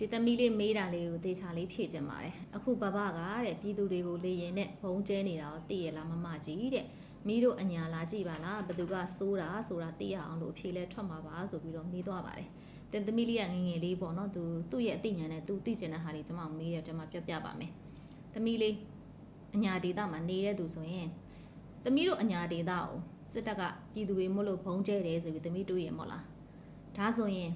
ဒီသမီးလေးမေးတာလေးကိုသေချာလေးဖြည့်ချင်ပါတယ်အခုဘဘကတဲ့ပြည်သူတွေကိုလေရင်နဲ့ဘုံကျဲနေတာကိုသိရလားမမကြီးတဲ့မိတို့အညာလာကြည့်ပါလားဘသူကစိုးတာဆိုတာသိရအောင်လို့အဖြေလဲထွက်မှာပါဆိုပြီးတော့မေးသွားပါတယ်တင်သမီးလေးကငယ်ငယ်လေးပေါ့နော်သူသူ့ရဲ့အသိဉာဏ်နဲ့သူသိကျင်တဲ့ဟာလေးကျွန်မမေးတယ်ကျွန်မပြောပြပါမယ်သမီးလေးအညာဒေတာမှာနေတဲ့သူဆိုရင်သမီးတို့အညာဒေတာကိုစစ်တပ်ကပြည်သူတွေမို့လို့ဘုံကျဲတယ်ဆိုပြီးသမီးတွေးရမို့လားဒါဆိုရင်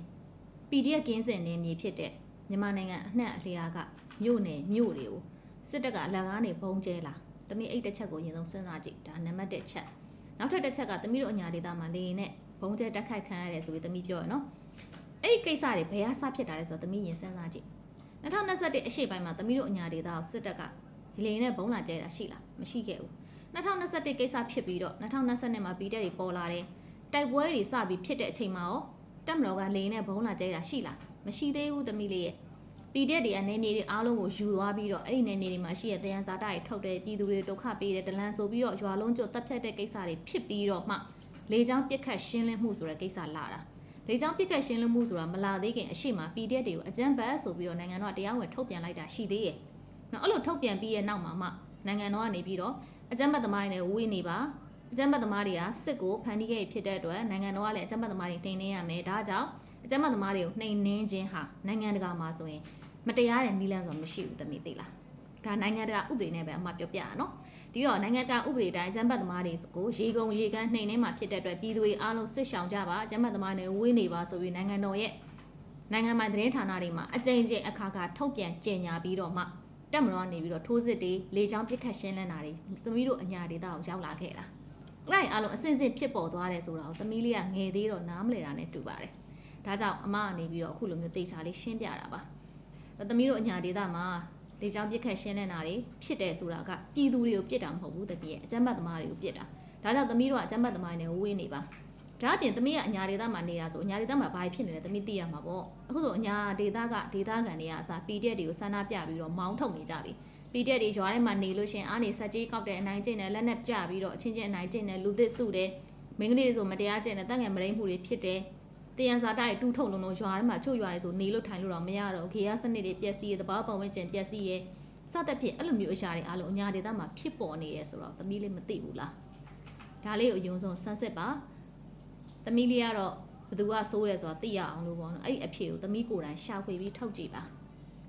PDF ကင်းစင်နေမြေဖြစ်တဲ့ မြန်မာနိုင်ငံအနှံ့အလျားကမြို့နယ်မြို့တွေကိုစစ်တပ်ကအလက်ကားနေပုံကျဲလာ။သမီးအဲ့တစ်ချက်ကိုအရင်ဆုံးစဉ်းစားကြည့်။ဒါနံပါတ်1ချက်။နောက်ထပ်တစ်ချက်ကသမီးတို့အညာဒေတာမှာလေရင်နဲ့ပုံကျဲတက်ခိုက်ခံရတယ်ဆိုပြီးသမီးပြောရနော်။အဲ့ဒီကိစ္စတွေဘယ်ဟာစဖြစ်တာလဲဆိုတော့သမီးရင်စဉ်းစားကြည့်။2021အရှိပိုင်းမှာသမီးတို့အညာဒေတာကိုစစ်တပ်ကဒီလေရင်နဲ့ဘုံလာကျဲတာရှိလား။မရှိခဲ့ဘူး။2021ကိစ္စဖြစ်ပြီးတော့2022မှာ PDF တွေပေါ်လာတယ်။တိုက်ပွဲတွေစပြီးဖြစ်တဲ့အချိန်မှာရောတက်မတော်ကလေရင်နဲ့ဘုံလာကျဲတာရှိလား မရှိသေးဘူးသမီးလေးရဲ့ပီတက်တွေကနေမြေတွေအားလုံးကိုယူသွားပြီးတော့အဲ့ဒီနေမြေတွေမှာရှိတဲ့တယံဇာတာတွေထုတ်တဲ့ပြည်သူတွေဒုက္ခပေးတဲ့ဒလန်ဆိုပြီးတော့ရွာလုံးကျွတ်တပ်ဖြတ်တဲ့ကိစ္စတွေဖြစ်ပြီးတော့မှလေချောင်းပြစ်ခတ်ရှင်းလင်းမှုဆိုတဲ့ကိစ္စလာတာလေချောင်းပြစ်ခတ်ရှင်းလင်းမှုဆိုတာမလာသေးခင်အရှိမပီတက်တွေကိုအကြမ်းဖက်ဆိုပြီးတော့နိုင်ငံတော်ကတရားဝင်ထုတ်ပြန်လိုက်တာရှိသေးရဲ့နော်အဲ့လိုထုတ်ပြန်ပြီးရဲ့နောက်မှာမှနိုင်ငံတော်ကနေပြီးတော့အကြမ်းဖက်သမားတွေနဲ့ဝေးနေပါအကြမ်းဖက်သမားတွေကစစ်ကိုဖန်တီးခဲ့ဖြစ်တဲ့အတွက်နိုင်ငံတော်ကလည်းအကြမ်းဖက်သမားတွေနှိမ်နင်းရမယ်ဒါကြောင့် အကြမ်းဖက်သမားတွေကိုနှိမ်နင်းခြင်းဟာနိုင်ငံတကာမှာဆိုရင်မတရားတဲ့နည်းလမ်းဆိုမရှိဘူးသမီးသိလားဒါနိုင်ငံတကာဥပဒေနဲ့ပဲအမှပြောပြရနော်ဒီတော့နိုင်ငံတကာဥပဒေတိုင်းအကြမ်းဖက်သမားတွေကိုရေကုန်ရေကန်းနှိမ်နင်းမှာဖြစ်တဲ့အတွက်ပြည်သူတွေအားလုံးစစ်ဆောင်ကြပါအကြမ်းဖက်သမားတွေဝေးနေပါဆိုပြီးနိုင်ငံတော်ရဲ့နိုင်ငံပိုင်သတင်းဌာနတွေမှာအကြိမ်ကြိမ်အခါခါထုတ်ပြန်ကြေညာပြီးတော့မှတက်မတော်ကနေပြီးတော့ထိုးစစ်တွေလေချောင်းပစ်ခတ်ရှင်းလင်းတာတွေသမီးတို့အညာဒေတာကိုရောက်လာခဲ့တာအဲ့ဒါအားလုံးအစင်စင်ဖြစ်ပေါ်သွားတယ်ဆိုတာကိုသမီးလေးကငယ်သေးတော့နားမလည်တာနဲ့တူပါတယ်။ ဒါကြောင့်အမကနေပြီးတော့အခုလိုမျိုးတေချာလေးရှင်းပြတာပါ။အဲ့သမီးတို့အညာဒေတာမှာလေကြောင်းပြစ်ခတ်ရှင်းနေတာတွေဖြစ်တယ်ဆိုတာကပြည်သူတွေကိုပြစ်တာမဟုတ်ဘူးတပည့်ရဲ့အကြမ်းဖက်သမားတွေကိုပြစ်တာ။ဒါကြောင့်သမီးတို့ကအကြမ်းဖက်သမားတွေနဲ့ဝေးနေပါ။ဒါအပြင်သမီးကအညာဒေတာမှာနေတာဆိုအညာဒေတာမှာဘာဖြစ်နေလဲသမီးသိရမှာပေါ့။အခုဆိုအညာဒေတာကဒေတာခံတွေကအစား PDF တွေကိုစမ်းနာပြပြီးတော့မောင်းထုတ်နေကြပြီ။ပီတက်တွေရွာထဲမှာနေလို့ရှရင်အားနေဆက်ကြီးကောက်တဲ့အနိုင်ကျင့်တယ်လက်နဲ့ပြပြီးတော့အချင်းချင်းအနိုင်ကျင့်တယ်လူသစ်စုတယ်မင်းကလေးတွေဆိုမတရားကျင့်တယ်တန့်ငယ်မရိမ့်မှုတွေဖြစ်တယ် တယံဇာတိုက်တူးထုံလုံးလုံးရွာထဲမှာချို့ရွာတွေဆိုနေလို့ထိုင်လို့တော့မရတော့ခေရစနစ်တွေပျက်စီးရတဘာပုံဝင်ကျင်ပျက်စီးရစသဖြင့်အဲ့လိုမျိုးအရာတွေအားလုံးအညာဒေသမှာဖြစ်ပေါ်နေရဲဆိုတော့သမီးလေးမသိဘူးလားဒါလေးကိုအယုံဆုံးဆန်းစစ်ပါသမီးလေးကတော့ဘသူကစိုးတယ်ဆိုတာသိရအောင်လို့ပေါ့နော်အဲ့ဒီအဖြေကိုသမီးကိုယ်တိုင်ရှာဖွေပြီးထုတ်ကြည့်ပါ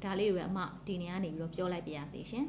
ဒါလေးကိုပဲအမဒီနေရာနေပြီးတော့ပြောလိုက်ပြရစီရှင်